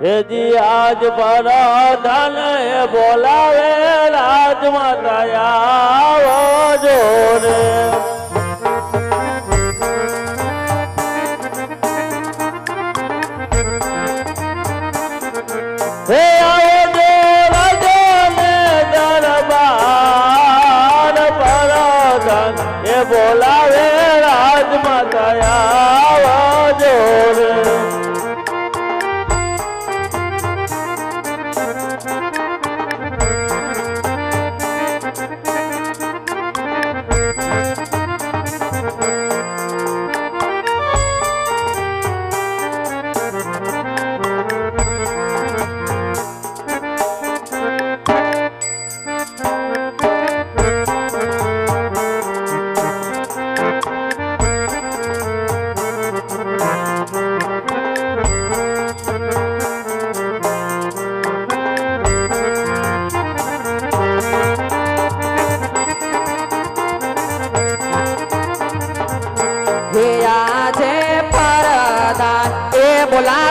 હેજી આજ પર ધન એ બોલાવે રાજમાતા આવો જોરે એ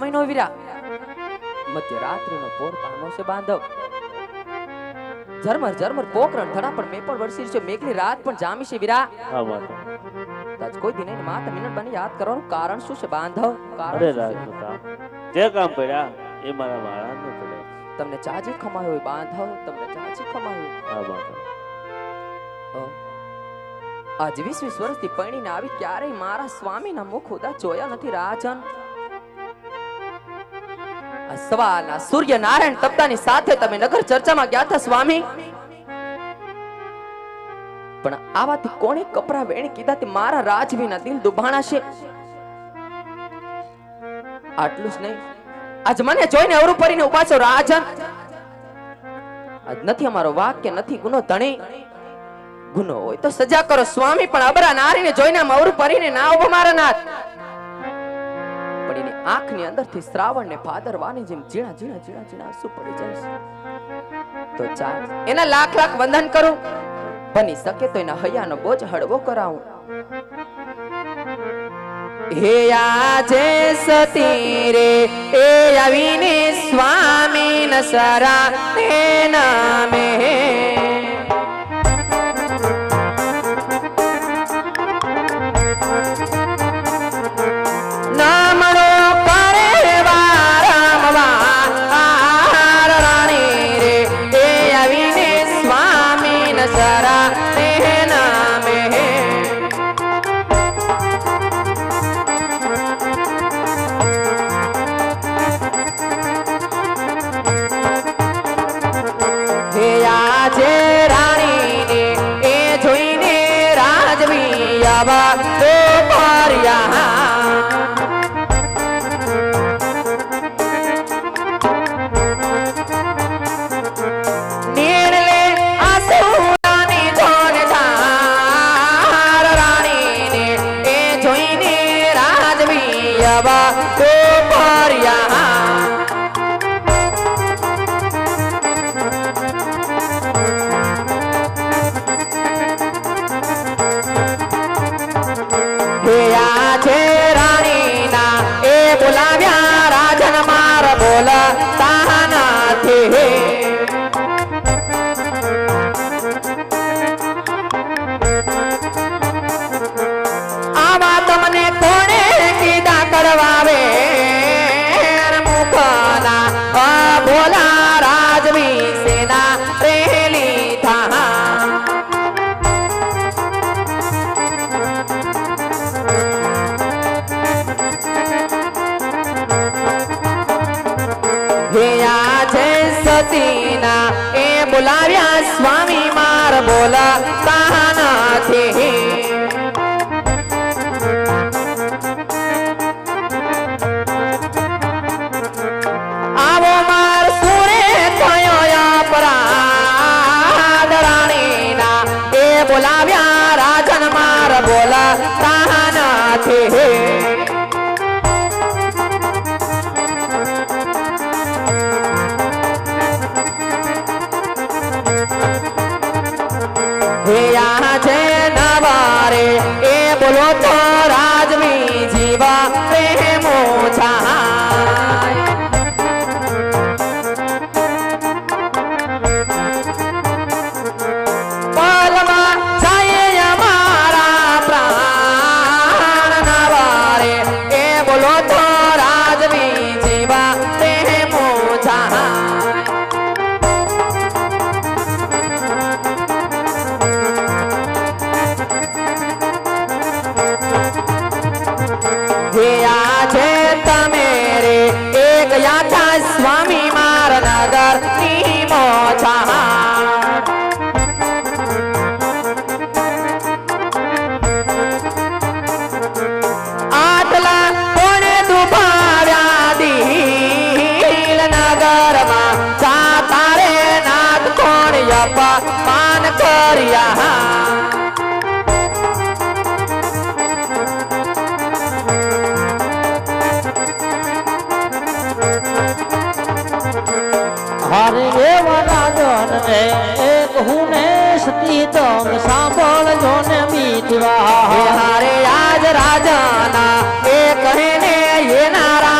કોઈ દિવસનો સમય નો પોર પામો છે બાંધવ. ઝરમર ઝરમર પોકરણ થડા પણ મેં પણ વરસી છે. મેઘની રાત પણ જામી છે વીરા હા માતા આજ કોઈ દિને માતા મિનટ બની યાદ કરવાનું કારણ શું છે બાંધવ? કારણ અરે શું છે? રાજમાતા જે કામ પડ્યા એ મારા વાળા પડ્યા તમને ચાજી ખમાયો બાંધવ તમને ચાજી ખમાયો હા માતા આજ વીસ વીસ વર્ષથી પરણીને આવી ક્યારેય મારા સ્વામીના મુખ ઉદા જોયા નથી રાજન. સવારના સૂર્ય નારાયણ તપતાની સાથે તમે નગર ચર્ચામાં ગયા હતા, સ્વામી? પણ આવાથી કોણે કપરા વેણી કીધા તે મારા રાજવીના દિલ દુભાણા છે? આટલું જ નહીં. આજ મને જોઈને અવરું પરીને ઊભા છો રાજન. આજ નથી અમારો વાક્ય, નથી ગુનો ધણી. ગુનો હોય તો સજા કરો, સ્વામી, પણ અબરા નારીને જોઈને અવરું પરીને ના ઊભો મારા નાથ. પણ આંખની અંદરથી શ્રાવણને ભાદરવાની જેમ ઝીણા ઝીણા ઝીણા ઝીણા આંસુ પડી જાય છે. તો ચાલ, એના લાખ લાખ વંદન કરું. બની શકે તો એના હૈયાનો બોજ હળવો કરાવું. હે આજે સતી રે, એ આવીને સ્વામી નસરા તે નામે বাবা yeah. ધ્યેયા છે સતીના. એ બોલાવ્યા સ્વામી માર બોલા સાનાથી દરિયા હારે એવા રાજન રે એક હું સતી તમ સાંભળજો ને મીઠવા. હારે આજ રાજાના એ કહીને એ નારા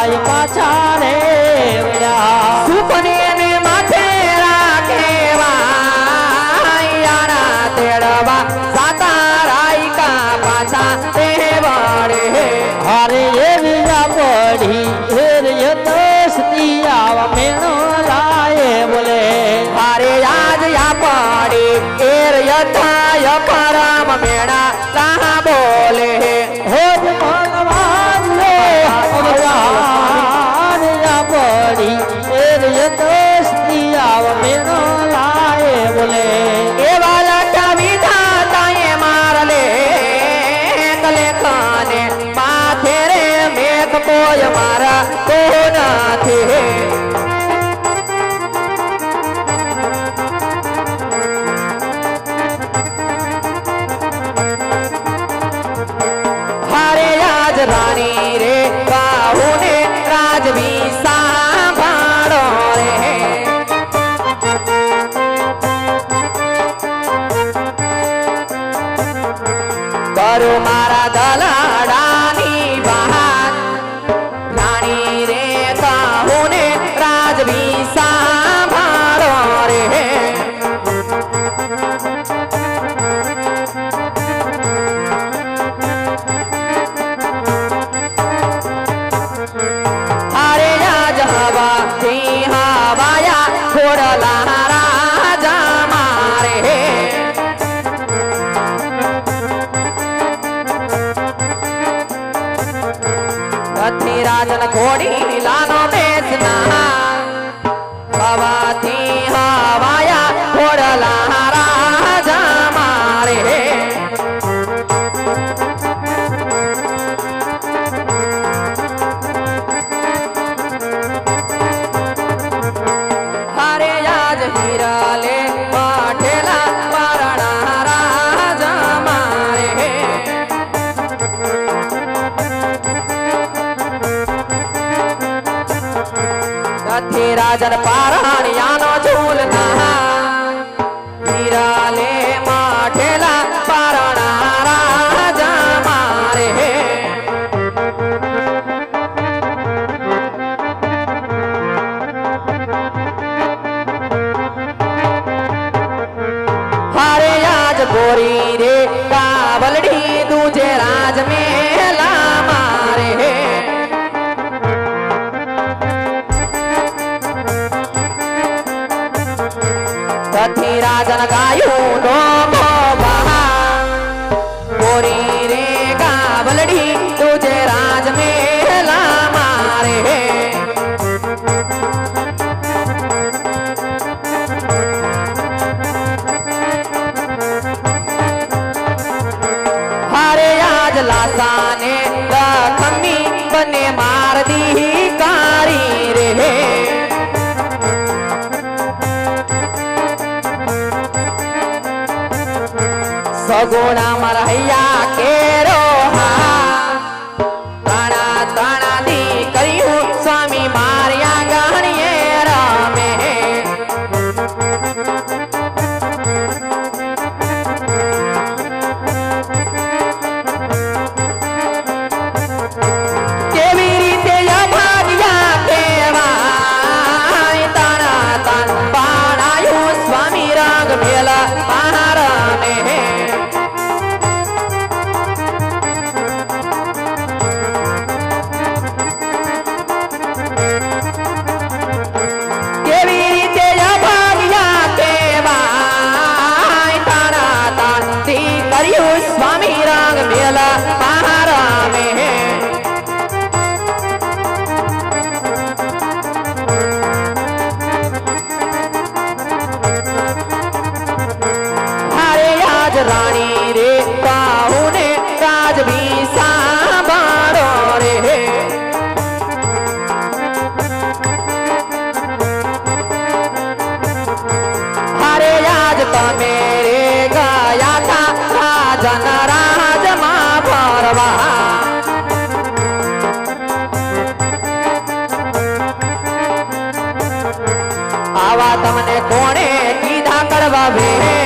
જાય પાછા રે. body. ராஜன பாராணியா અધિકારી રે સગોડા મારા કે રાણી રે, બાહુને રાજવી સાંભાળો રે. હરે આજ તમે રે ગયા તા, રાજન રાજમાં ભરવા આવા તમને કોણે કીધા કરવા ભે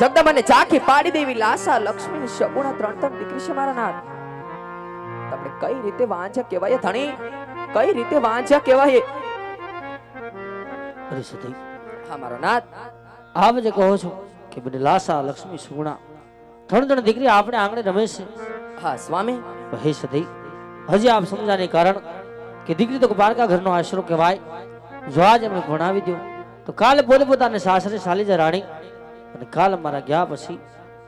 જગદંબાને ઝાંખી પાડી દેવી લાસા લક્ષ્મી શગુણા ત્રણ ત્રણ દીકરી છે મારા નાથ. તમને કઈ રીતે વાંઝા કહેવાય ધણી? કઈ રીતે વાંઝા કહેવાય અરે સતી હા મારો નાથ. આપ જે કહો છો કે મને લાસા લક્ષ્મી સુગુણા ત્રણ ત્રણ દીકરી આપણે આંગણે રમે છે. હા સ્વામી. હે સતી હજી આપ સમજાને કારણ કે દીકરી તો પારકા ઘરનો આશરો કહેવાય. જો આજ એમને ભણાવી દો તો કાલે પોતે પોતાને સાસરે જાય રાણી અને કાલ મારા ગયા પછી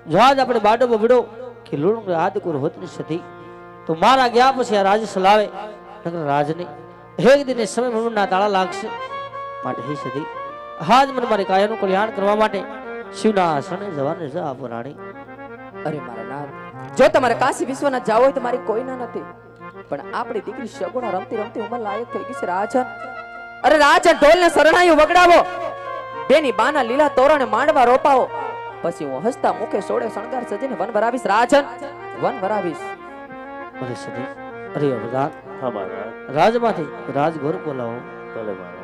જો આજ આપણે બાડો બબડો કે લુણું આદકુર હોતની સતી, તો મારા ગયા પછી આ રાજ સલાવે. રાજને એક દિને સમય મનુના તાળા લાગશે. માટે હે સતી હાજ મને મારી કાયાનું કલ્યાણ કરવા માટે શિવના આસણે જવાને જ આપો રાણી. અરે મારા નાથ જો તમારે કાશી વિશ્વનાથ જાવ હોય તો મારી કોઈ ના નથી. પણ આપણી દીકરી સગુણા રમતી રમતી ઉંમર લાયક થઈ ગઈ છે, રાજન. અરે રાજન ઢોલ ને શરણાઈઓ વગડાવો. બેની બાના લીલા તોરણ માંડવા રોપાવો. પછી હું હસતા મુખે સોડે શણગાર સજીને વન વરાવીશ રાજન. વન વરાવીશ. ભલે સદી અરે અવદાન હા મહારાજ. રાજમાંથી રાજગોર બોલાવો. ભલે મહારાજ.